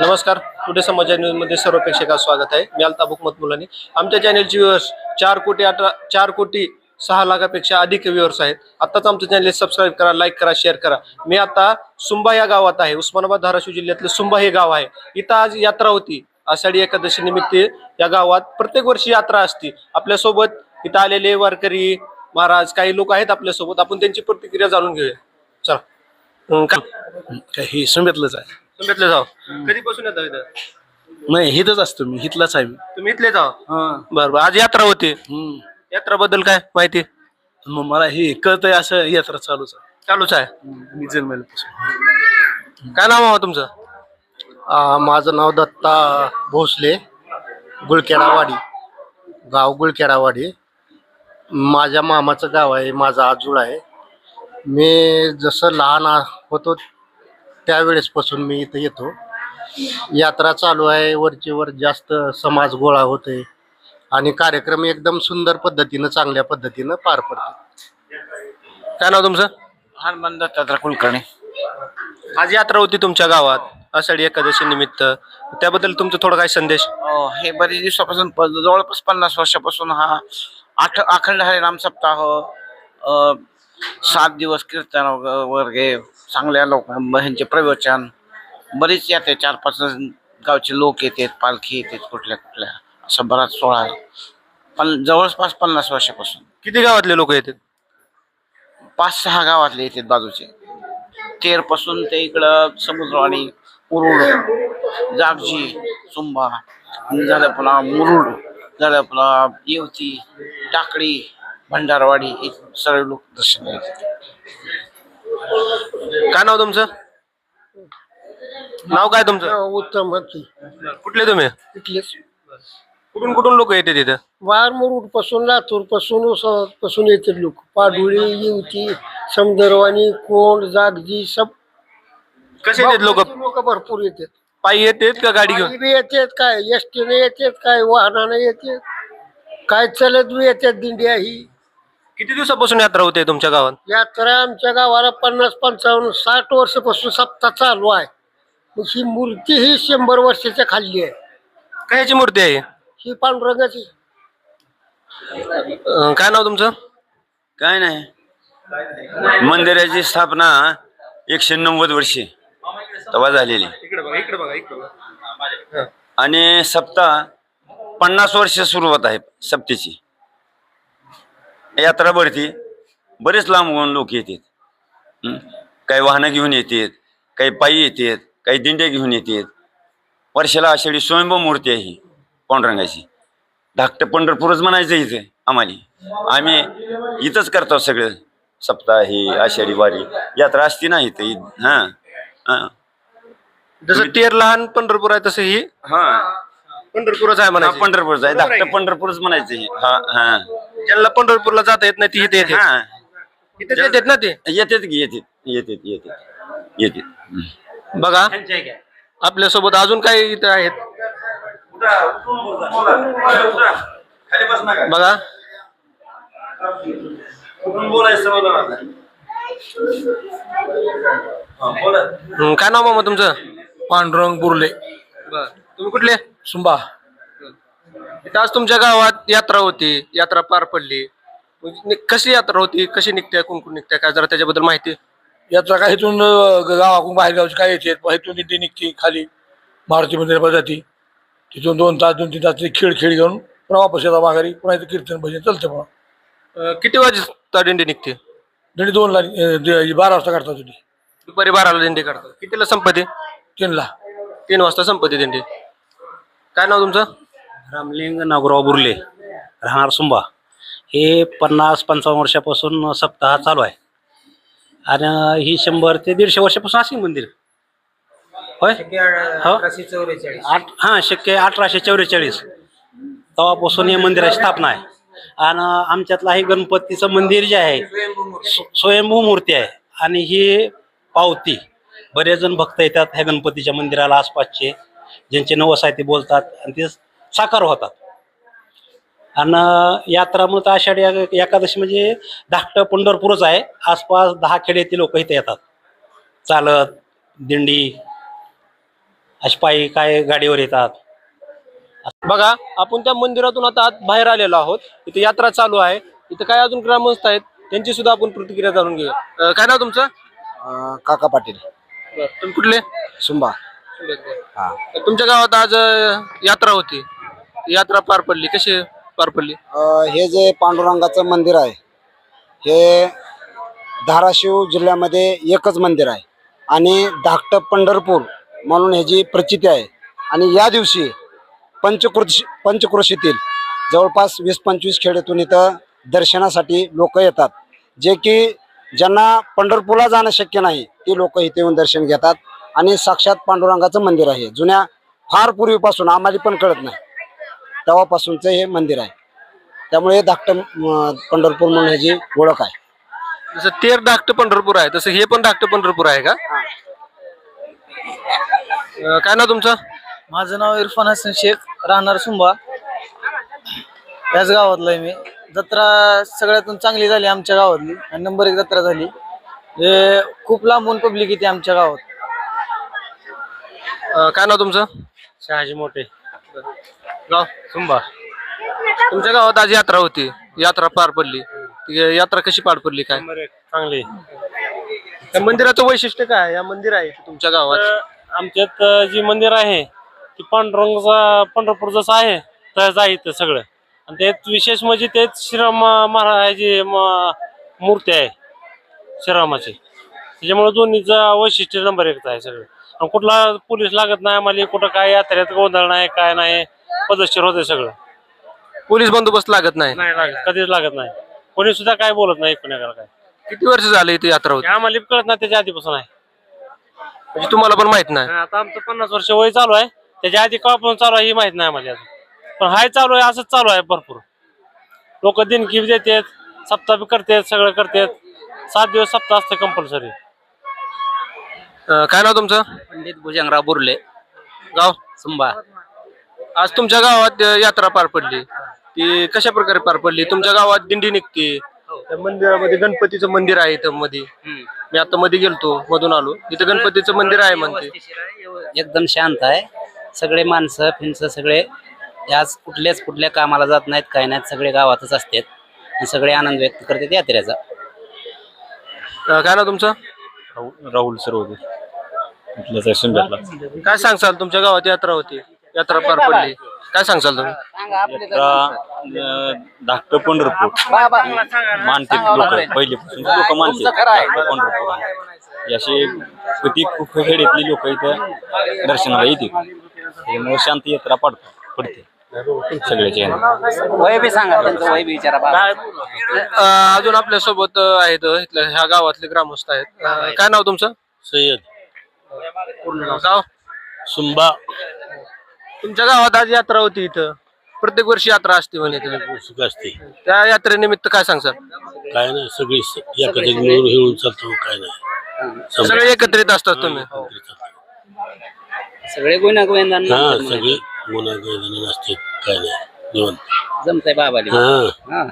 नमस्कार. टुडे समाज न्यूजमध्ये सर्व प्रेक्षकांचं स्वागत आहे. मी अल्ताफ हुकमत आमच्या चॅनेलचे व्ह्युअर्स चार कोटी अठरा चार कोटी सहा लाखापेक्षा अधिक व्ह्युअर्स आहेत. आत्ताच आमचं चॅनल सबस्क्राईब करा लाईक करा शेअर करा. मी आता सुंबा या गावात आहे. उस्मानाबाद धाराशिव जिल्ह्यातलं सुंबा हे गाव आहे. इथं आज यात्रा होती. आषाढी एकादशी निमित्त या गावात प्रत्येक वर्षी यात्रा असते. आपल्यासोबत इथं आलेले वारकरी महाराज काही लोक आहेत आपल्यासोबत. आपण त्यांची प्रतिक्रिया जाणून घेऊया. चला. हं, काय काही आहे. भेटले जाऊ कधीपासून येतो इथं? नाही इथंच असतो मी इथलाच आहे मी. तुम्ही इथले हा. बरं बरं आज यात्रा होती. हम्म. यात्राबद्दल काय माहिती? मग मला हे कळतंय असं यात्रा चालूच आहे. चालूच आहे. मी जन्मेल्यापासून. काय नाव आहे तुमचं? आ, माझं नाव दत्ता भोसले गुळखेडावाडी गाव गुळखेडावाडी माझ्या मामाचं गाव आहे माझं आजूळ आहे. मी जसं लहान आ- होतो त्यावेळेसपासून मी इथं येतो. यात्रा चालू आहे. वरची वर जास्त समाज गोळा होते आणि कार्यक्रम एकदम सुंदर पद्धतीनं चांगल्या पद्धतीनं पार पडतो काय नाव तुमचं? हनुमान दत्तात्रय कुलकर्णी. आज यात्रा होती तुमच्या गावात आषाढी एकादशी निमित्त. त्याबद्दल तुमचा थोडा काय संदेश? अं, हे बरेच दिवसापासून जवळपास पन्नास वर्षापासून हा आठ अखंड हरिनाम सप्ताह अं, सात दिवस कीर्तन वगैरे चांगल्या लोक ह्यांचे प्रवचन. बरेच येते चार पाच गावचे लोक येतात पालखी येतात कुठल्या कुठल्या. असं बराच सोहळा. पण जवळपास पन्नास वर्षापासून. किती गावातले लोक येतात? पाच सहा गावातले येतात बाजूचे. तेरपासून ते इकडं समुद्रवाणी मुरुड जागजी सुंबा झालं पुन्हा मुरुड झालं पुन्हा येवती टाकळी भंडारवाडी हे सगळे लोक दर्शन घेतात. काय नाव तुमचं? नाव काय तुमचं? उत्तम कुठले तुम्ही? इथलेच. कुठून कुठून लोक येते तिथं? वार मुरुडपासून लातूरपासून पासून येते लोक. पाडुळी येवती समदरवाणी कोंड जागजी सब कसे येतात लोक? लोक भरपूर येतात. पायी येतात का गाडी घेऊन? बी येतात काय एसटीने येतात काय वाहनाने येतात. काय चलत बी येतात दिंड्या ही किती दिवसापासून यात्रा होते तुमच्या गावात? यात्रा आमच्या गावाला पन्नास पंचावन्न साठ वर्षापासून सप्ताह चालू आहे. मग ही मूर्ती ही शंभर वर्षाच्या खाल्ली आहे. कशाची मूर्ती आहे? ही पांडुरंगाची. अं, काय नाव तुमचं? काय नाही. मंदिराची स्थापना एकशे नव्वद वर्षे तेव्हा झालेली. इकडे बघा इकडे बघा इकडे बघा. आणि सप्ताह पन्नास वर्ष सुरुवात आहे सप्तेची यात्रा भरती. बरेच लांबून लोक येतात? काही वाहनं घेऊन येतात काही पायी येतात काही दिंड्या घेऊन येतात. वर्षाला आषाढी स्वयंभू मूर्ती आहे ही पांडुरंगाची. धाकटं पंढरपूरच म्हणायचं इथे आम्हाला. आम्ही इथंच करतो सगळं. सप्ताह ही आषाढी वारी. यात्रा असती ना इथे हां हां. जसं टेर लहान पंढरपूर आहे तसं ही? हां. पंढरपूरच आहे म्हणायचं. पंढरपूरच आहे. धाकटं पंढरपूरच म्हणायचं हे. हा हा. ज्यांना पंढरपूरला जाता येत नाही ती इथे येते. हा. इथे येतात ना ते? की येतात येतात येतात येतात हं. बघा आपल्यासोबत अजून काही इथे आहेत? बघा. हं, काय नाव मामा तुमचं? पांडुरंग बुर्ले. तुम्ही कुठले? सुंबा. इथं आज तुमच्या गावात यात्रा होती. यात्रा पार पडली. म्हणजे नि- कशी यात्रा होती? कशी निघते? कोण कोण निघते? काय जरा त्याच्याबद्दल माहिती? यात्रा काय इथून अं, गावाकडून बाहेर गावची काय येते इथून दिंडी निघते खाली मारुती मंदिरामध्ये जाते तिथून दोन तास दोन तीन तास ते खेळ खेळ घेऊन पुन्हा वापस येतात माघारी. पुन्हा इथं कीर्तन भजन चालतं पुन्हा. अं, किती वाजता दिंडी निघते? दिंडी दोन ला अं, दे- बारा वाजता काढतात तुम्ही दुपारी बाराला दिंडी काढतात. कितीला संपत्ती तीनला. तीन वाजता संपत्ती दिंडी. काय नाव तुमचं? रामलिंग नागराव बुर्ले राहणार सुंबा. हे पन्नास पंचावन्न वर्षापासून सप्ताह चालू आहे. आणि ही शंभर ते दीडशे वर्षापासून असे मंदिर. होय? हो. आठ हां शक्य अठराशे चौवेचाळीस तेव्हापासून हे मंदिराची स्थापना आहे. आणि आमच्यातलं हे गणपतीचं मंदिर जे आहे स्व- स्वयंभू मूर्ती आहे. आणि ही पावती. बरेच जण भक्त येतात ह्या गणपतीच्या मंदिराला आसपासचे. ज्यांचे नवस आहे ते बोलतात. आणि ते साकार होतात. आणि यात्रा म्हणून आषाढी एका- एकादशी म्हणजे धाकटं पंढरपूरच आहे. आसपास दहा खेड्यातील लोक इथे येतात. चालत दिंडी अशी पायी काय गाडीवर येतात. बघा आपण त्या मंदिरातून आता आत बाहेर आलेलो आहोत. इथे यात्रा चालू आहे. इथे काय अजून ग्रामस्थ आहेत त्यांची सुद्धा आपण प्रतिक्रिया जाणून घेऊया. अं, काय नाव तुमचं? काका पाटील. तुम्ही कुठले? सुंबा. तुमच्या गावात आज अं, यात्रा होती. यात्रा पार पडली. कशी पार पडली? हे जे पांडुरंगाचं मंदिर आहे हे धाराशिव जिल्ह्यामध्ये एकच मंदिर आहे. आणि धाकटं पंढरपूर म्हणून ह्याची प्रचिती आहे. आणि या दिवशी पंचकृषी पंचकृषीतील जवळपास वीस पंचवीस खेड्यातून इथं दर्शनासाठी लोक येतात. जे की ज्यांना पंढरपूरला जाणं शक्य नाही ती लोक इथे येऊन दर्शन घेतात. आणि साक्षात पांडुरंगाचं मंदिर आहे. जुन्या फार पूर्वीपासून आम्हाला पण कळत नाही. तेव्हापासूनचं हे मंदिर आहे. त्यामुळे हे धाकटं म, पंढरपूर म्हणून ह्याची ओळख आहे. जसं तेर धाकटं पंढरपूर आहे तसं हे पण धाकटं पंढरपूर आहे का? अं, काय नाव तुमचं? माझं नाव इरफान हसन शेख राहणार सुंबा. याच गावातला आहे मी. जत्रा सगळ्यातून चांगली झाली आमच्या गावातली आणि नंबर एक जत्रा झाली. हे खूप लांबून पब्लिक येते आमच्या गावात. अं, काय नाव तुमचं? शहाजी मोठे. गाव सुंबा. तुमच्या गावात आज यात्रा होती. यात्रा पार पडली. ती यात्रा कशी पार पडली काय? चांगले. त्या मंदिराचं वैशिष्ट्य काय? या मंदिर आहे तुमच्या गावात. आमच्यात अ, जी मंदिर आहे ती पांडुरंगचा पंढरपूर जसं आहे तसं आहे इथं सगळं. आणि त्यात विशेष म्हणजे तेच श्रीराम महाराजाची म- मूर्ती आहे. श्रीरामाची. त्याच्यामुळे दोन्हीचा वैशिष्ट्य नंबर एकच आहे सगळं. कुठला पोलीस लागत नाही आम्हाला कुठं काय यात्रेत गोंधळ नाही काय नाही पदशीर होते सगळं. पोलीस बंदोबस्त लागत नाही? नाही लागत कधीच लागत नाही. कोणी सुद्धा काय बोलत नाही कोणाला काय. किती वर्ष झाले इथे यात्रा होती? आम्हाला कळत नाही त्याच्या आधीपासून आहे. म्हणजे तुम्हाला पण माहीत नाही? आता आमचं पन्नास वर्ष वय चालू आहे. त्याच्या आधी केव्हापासून चालू आहे ही माहीत नाही आम्हाला अजून. पण हाय चालू आहे असंच चालू आहे भरपूर. लोक दिनकी देतात सप्ताह बी करतात सगळं करतात. सात दिवस सप्ताह असतं कंपल्सरी अं, काय नाव तुमचं? पंडित भुजंगराव बुर्ले. गाव? सुंबा आज तुमच्या गावात अं, यात्रा पार पडली. ती कशा प्रकारे पार पडली? तुमच्या गावात दिंडी निघते. त्या मंदिरामध्ये गणपतीचं मंदिर आहे इथं मध्ये मी आता मध्ये गेलतो मधून आलो. इथं गणपतीचं मंदिर आहे म्हणते. एकदम शांत आहे. सगळे माणसं फिणसं सगळे आज कुठल्याच कुठल्या कामाला जात नाहीत काय नाहीत. सगळे गावातच असतात. आणि सगळे आनंद व्यक्त करतात यात्रेचा. अं, काय नाव तुमचं? राहुल सरोदे इथलंच आहे सुंदरला काय सांगसाल तुमच्या गावात यात्रा होती? यात्रा पार पडली. काय सांगसाल तुम्ही? धाकटं पंढरपूर. मानते लोक पहिलेपासून लोक मानते. धाकटं पंढरपूर आहे. असे किती खूप खेड्यातली लोक इथं दर्शनाला येते त्यामुळे शांत यात्रा पडते पडते. वय बी सांगा त्यांचं वय बी विचारा बाबा. अजून आपल्यासोबत आहेत इथल्या ह्या गावातले ग्रामस्थ आहेत. अं, काय नाव तुमचं? सय्यद. गाव सुंबा. तुमच्या गावात आज यात्रा होती इथं. प्रत्येक वर्षी यात्रा असते म्हणे इथं. सुख असते. त्या यात्रेनिमित्त काय सांगसाल? काय नाही सगळी एका जागेवर घेऊन चालतो काय नाही. सगळे एकत्रित असतात तुम्ही. सगळे गुन्हा गोविंदांना सगळे गुन्हा नसते काय नाही. जेवण जमतंय बाबाली. हा.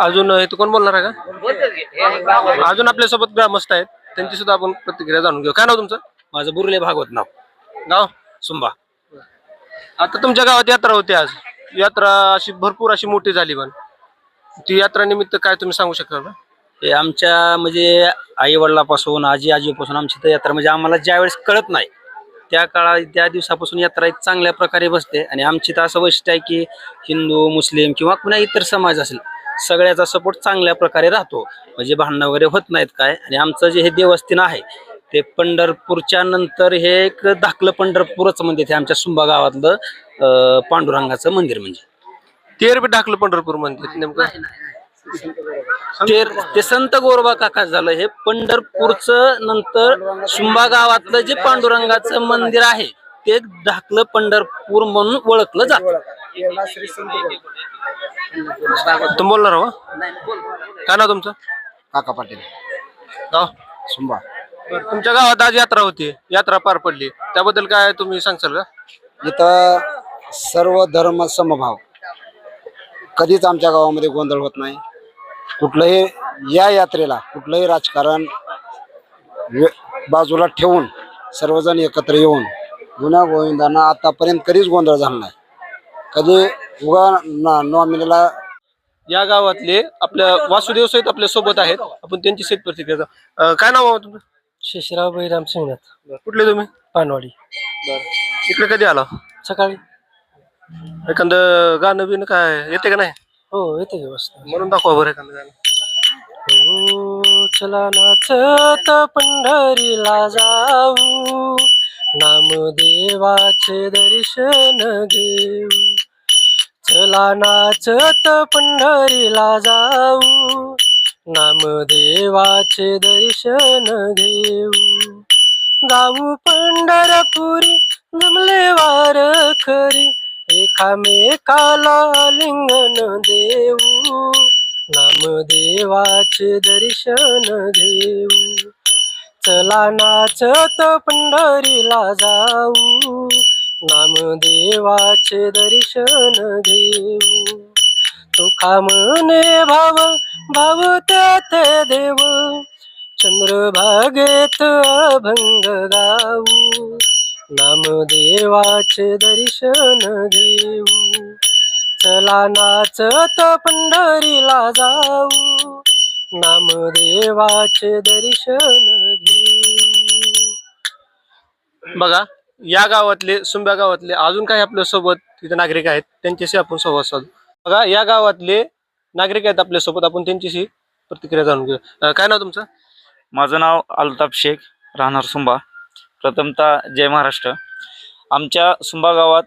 अजून इथं कोण बोलणार आहे का? अजून आपल्यासोबत ग्रामस्थ आहेत. त्यांची सुद्धा आपण प्रतिक्रिया जाणून घेऊ. काय नाव तुमचं? माझं बुरले भागवत नाव. गाव? सुंबा. आता तुमच्या गावात यात्रा होती आज. यात्रा अशी भरपूर अशी मोठी झाली पण. ती यात्रा निमित्त काय तुम्ही सांगू शकाल का? हे आमच्या म्हणजे आई वडिलापासून आजी आजीपासून आमची तर यात्रा म्हणजे आम्हाला ज्यावेळेस कळत नाही त्या काळात त्या दिवसापासून यात्रा एक चांगल्या प्रकारे बसते. आणि आमची तर असं वैशिष्ट्य आहे की हिंदू मुस्लिम किंवा कुणा इतर समाज असेल सगळ्याचा सपोर्ट चांगल्या प्रकारे राहतो. म्हणजे भांडणं वगैरे होत नाहीत काय. आणि आमचं जे हे देवस्थान आहे ते पंढरपूरच्या नंतर हे एक धाकलं पंढरपूरच म्हणजे ते आमच्या सुंबा गावातलं पांडुरंगाचं मंदिर म्हणजे. तेर बी टाकलं पंढरपूर मंदिर नेमकं? ते ते संत गोरबा काका झालं हे पंढरपूरचं नंतर सुंबा गावातलं जे पांडुरंगाचं मंदिर आहे ते धाकलं पंढरपूर म्हणून ओळखलं जात. तुम्ही बोलणार हो? काय नाव तुमचं? काका पाटील. गाव? बरं, तुमच्या गावात आज यात्रा होती यात्रा पार पडली. त्याबद्दल काय तुम्ही सांगसाल का? इथं सर्व धर्म समभाव. कधीच आमच्या गावामध्ये गोंधळ होत नाही. कुठलंही या यात्रेला कुठलंही राजकारण बाजूला ठेवून सर्वजण एकत्र येऊन जुन्या गोविंदांना आतापर्यंत कधीच गोंधळ झाला नाही. कधी उगा नॉमिनीला या गावातले आपल्या वासुदेव सहित आपल्यासोबत आहेत. आपण त्यांची सेट प्रतिक्रिया जाऊ. अं, काय नाव आहे तुमचं? शेषराव बहिराम सिंगनाथ कुठले तुम्ही? पानवाडी. इकडे कधी आला? सकाळी. एखादं गाणं बिणं काय येते का नाही? हो येते की म्हणून दाखवा बरं एखादं गाणं. हो चला नाचत पंढरीला जाऊ. नामदेवाचे दर्शन घेऊ. चला नाचत पंढरीला जाऊ. नामदेवाचे दर्शन घेऊ. गाऊ पंढरपुरी जमले वार खरी एकामेकाला लिंगन देऊ. नामदेवाचे दर्शन घेऊ. चला नाचत पंढरीला जाऊ. नामदेवाचे दर्शन घेऊ. तुका मने भाव भाव त्यात देव. चंद्रभागेत अभंग गाऊ. नामदेवाचे दर्शन घेऊ. चला नाचत पंढरीला जाऊ. नामदेवाचे दर्शन घेऊ. बघा या गावातले सुंब्या गावातले अजून काही आपल्यासोबत तिथे नागरिक आहेत त्यांच्याशी आपण संवाद साधू. बघा या गावातले नागरिक आहेत आपल्यासोबत आपण त्यांच्याशी प्रतिक्रिया जाणून घेऊ. काय नाव तुमचं? माझं नाव अल्ताफ शेख राहणार सुंबा. प्रथमतः जय महाराष्ट्र. आमच्या सुंबा गावात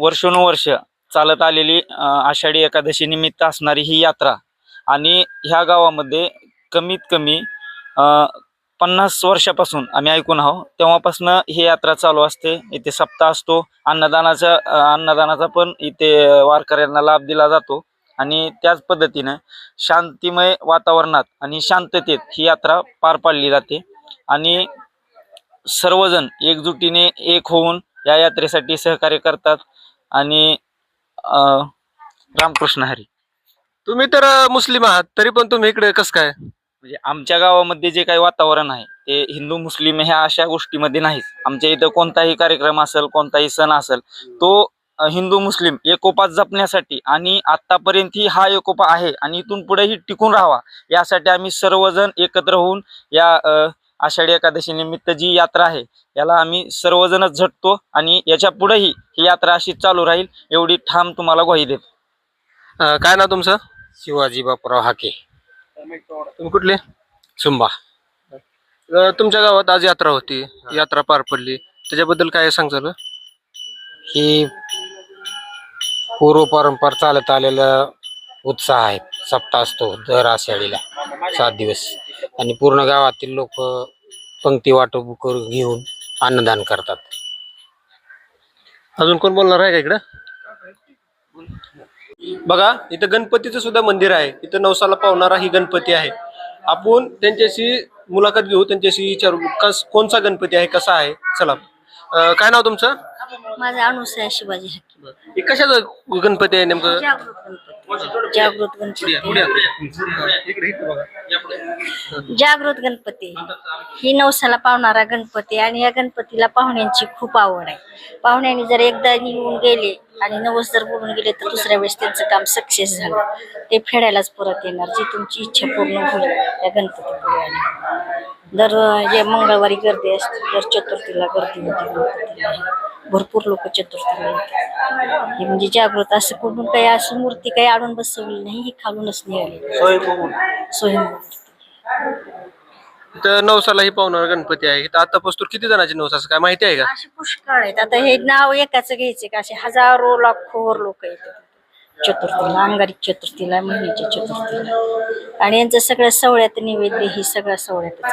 वर्षानुवर्ष चालत आलेली आषाढी एकादशी निमित्त असणारी ही यात्रा आणि ह्या गावामध्ये कमीत कमी पन्नास वर्षापासून आम्ही ऐकून आहो तेव्हापासून ही यात्रा चालू असते. इथे सप्ताह असतो. अन्नदानाचा अन्नदानाचा पण इथे वारकऱ्यांना लाभ दिला जातो. आणि त्याच पद्धतीनं शांतिमय वातावरणात आणि शांततेत ही यात्रा पार पाडली जाते. आणि सर्वजण एकजुटीने एक होऊन या यात्रेसाठी सहकार्य करतात आणि रामकृष्ण हरी. तुम्ही तर मुस्लिम आहात तरी पण तुम्ही इकडे कसं काय? म्हणजे आमच्या गावामध्ये जे काही वातावरण आहे ते हिंदू मुस्लिम ह्या अशा गोष्टीमध्ये नाहीच आमच्या इथं कोणताही कार्यक्रम असेल कोणताही सण असेल तो हिंदू मुस्लिम एकोपा जपण्यासाठी आणि आतापर्यंत हा एकोपा आहे आणि इथून पुढेही टिकून राहावा यासाठी आम्ही सर्वजण एकत्र होऊन या आषाढी एकादशी निमित्त जी यात्रा आहे याला आम्ही सर्वजणच झटतो आणि याच्या पुढेही ही यात्रा अशी चालू राहील एवढी ठाम तुम्हाला ग्वाही देतो. अं, काय नाव तुमचं? शिवाजी बापराव हाके. तुम्ही कुठले? सुंबा. अं, तुमच्या गावात आज यात्रा होती यात्रा पार पडली. त्याच्याबद्दल काय सांगचाल ही पूर्व परंपरा चालत आलेला उत्साह आहे. सप्ताह असतो दर आषाढीला. सात दिवस. आणि पूर्ण गावातील लोक पंक्ती वाटप करून घेऊन अन्नदान करतात. अजून कोण बोलणार आहे का इकडं? बघा इथं गणपतीचं सुद्धा मंदिर आहे. इथं नवसाला पावणारा ही गणपती आहे. आपण त्यांच्याशी मुलाखत घेऊ त्यांच्याशी विचारू. कस कोणचा गणपती आहे कसा आहे? चला. काय नाव तुमचं? माझा अनुसया शिवाजी हे कशाचा गणपती आहे नेमकं? जागृत गणपती. जागृत गणपती. ही नवसाला पावणारा गणपती आणि या गणपतीला पाहुण्यांची खूप आवड आहे. पाहुण्यांनी जर एकदा येऊन गेले आणि नवस जर बोलून गेले तर दुसऱ्या वेळेस त्यांचं काम सक्सेस झालं. ते फेडायलाच परत येणार. जी तुमची इच्छा पूर्ण होईल या गणपतीपुळे दर जे मंगळवारी गर्दी असते दर चतुर्थीला गर्दी होती गणपतीला. भरपूर लोक चतुर्थीला येतात हे म्हणजे जागृत असं कुठून काही असं मूर्ती काही आणून बसवली नाही ही खालूनच निघाली. स्वयंभू इथं नवसाला ही पावणारा गणपती आहे. इथं आतापासून किती जणांची नवस काय माहिती आहे का? असे पुष्कळ आहेत. आता हे नाव एकाच घ्यायचे का? असे हजारो लाखोवर लोक येतात चतुर्थीला अंगारिक चतुर्थीला महिन्याच्या चतुर्थीला. आणि यांचं सगळं सवळ्यात नैवेद्य ही सगळं सवळ्यातच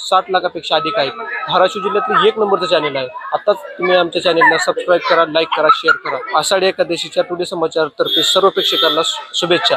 साठ लाखापेक्षा अधिक आहेत धाराशिव जिल्ह्यातलं एक नंबरचं चॅनल आहे. आताच तुम्ही आमच्या चॅनलला सबस्क्राईब करा लाईक करा शेअर करा. आषाढी एकादशीच्या टुडे समाचार तर्फे सर्व प्रेक्षकांना शुभेच्छा.